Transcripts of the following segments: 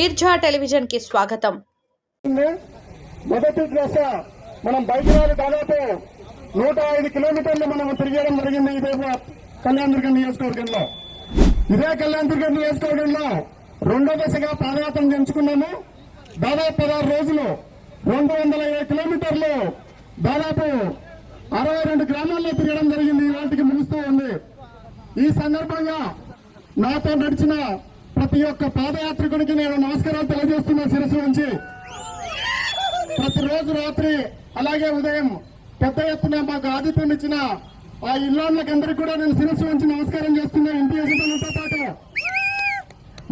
మీర్జా టెలివిజన్కి స్వాగతం మొదటి దశ మనం బయలుదేరి దాదాపు నూట ఐదు కిలోమీటర్లు మనం తిరిగేయడం జరిగింది ఇదే కళ్యాణదుర్గం నియోజకవర్గంలో. ఇదే కళ్యాణదుర్గం నియోజకవర్గంలో రెండో దశగా పాదయాత్ర ఎంచుకున్నాము దాదాపు పదహారు రోజులు రెండు వందల ఇరవై కిలోమీటర్లు దాదాపు అరవై రెండు గ్రామాల్లో తిరగడం జరిగింది. ఇవాటికి ముగుస్తూ ఉంది. ఈ సందర్భంగా నాతో నడిచిన ప్రతి ఒక్క పాదయాత్రికునికి నేను నమస్కారాలు తెలియజేస్తున్నా శిరస్సు నుంచి. ప్రతిరోజు రాత్రి అలాగే ఉదయం పెద్ద ఎత్తున మాకు ఆతిథ్యం ఇచ్చిన ఆ ఇల్లాళ్ళకందరికీ కూడా నేను శిరస్సు నుంచి నమస్కారం చేస్తున్నా ఇంటి యజమానులతో పాటు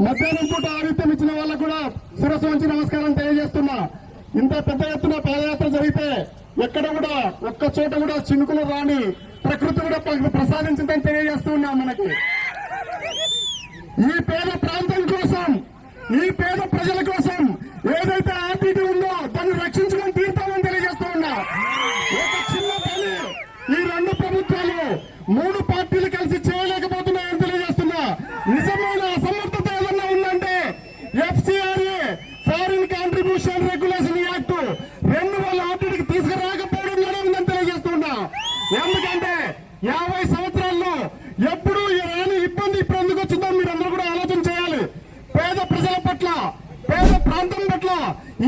మధ్యాహ్నం పూట ఆతిథ్యం ఇచ్చిన వాళ్ళకు కూడా శిరస్సు నుంచి నమస్కారం తెలియజేస్తున్నా. ఇంత పెద్ద ఎత్తున పాదయాత్ర జరిగితే ఎక్కడ కూడా ఒక్క చోట కూడా చినుకులు రాని ప్రకృతి కూడా ప్రసాదించిందని తెలియజేస్తూ ఉన్నాం మనకి. ఈ పేద ఈ పేద ప్రజల కోసం ఏదైతే ఆర్టీటీ ఉందో దాన్ని రక్షించుకొని తీర్థమని తెలియజేస్తూ ఉన్నా. ఒక చిన్న పని ఈ రెండు ప్రభుత్వాలు మూడు పార్టీలు కలిసి చేయలేకపోతున్నాయని తెలియజేస్తున్నా. నిజమైన అసమర్థత ఏదన్నా ఉందంటే FCRA foreign contribution regulation act రెండు వేల ఆర్టీడీకి తీసుకురాకపోవడంలోనే ఉందని తెలియజేస్తున్నా ఎందుకంటే యాభై సంవత్సరాల్లో ఎప్పుడు ఈ రాని ఇబ్బంది ఇప్పుడు ఎందుకు వచ్చిందో మీరందరూ కూడా ఆలోచన చేయాలి పేద ప్రజల పట్ల పేద ప్రాంతం పట్ల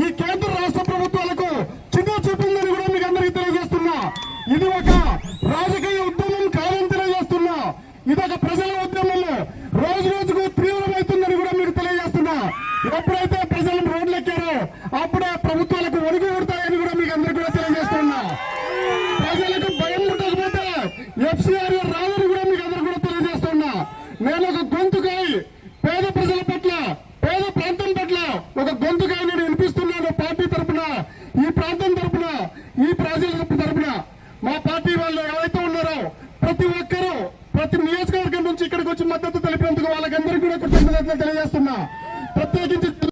ఈ కేంద్ర రాష్ట్ర ప్రభుత్వాలకు చిన్న చూపిందని కూడా మీకు అందరికీ తెలియజేస్తున్నా. ఇది ఒక రాజకీయ ఉద్యమం కాదని తెలియజేస్తున్నా. ఇది ఒక ప్రజల ఉద్యమంలో రోజు రోజుకు తీవ్రమవుతుందని కూడా మీకు తెలియజేస్తున్నా. ఎప్పుడైతే ప్రజలు రోడ్లెక్కారో అప్పుడే ప్రభుత్వాలకు ఒడిగి కొడతాయని కూడా మీకు అందరికీ కూడా తెలియజేస్తున్నా. ప్రజలకు భయం ఉండకపోతే ఎఫ్సిఆర్ రాదని కూడా మీకు అందరూ కూడా తెలియజేస్తున్నా. నేను ఒక గొంతుకై పేద ప్రజల పట్ల పేద ప్రాంతం పట్ల ఒక గొంతుకై నేను వినిపిస్తున్నాను పార్టీ తరపున ఈ ప్రాంతం తరపున ఈ ప్రజల తరపున మా పార్టీ వాళ్ళు ఎవరైతే ఉన్నారో ప్రతి ఒక్కరూ ప్రతి నియోజకవర్గం నుంచి ఇక్కడికి వచ్చి మద్దతు తెలిపినందుకు వాళ్ళకందరికీ కూడా కృతజ్ఞతలు తెలియజేస్తున్నా. ప్రత్యేకించి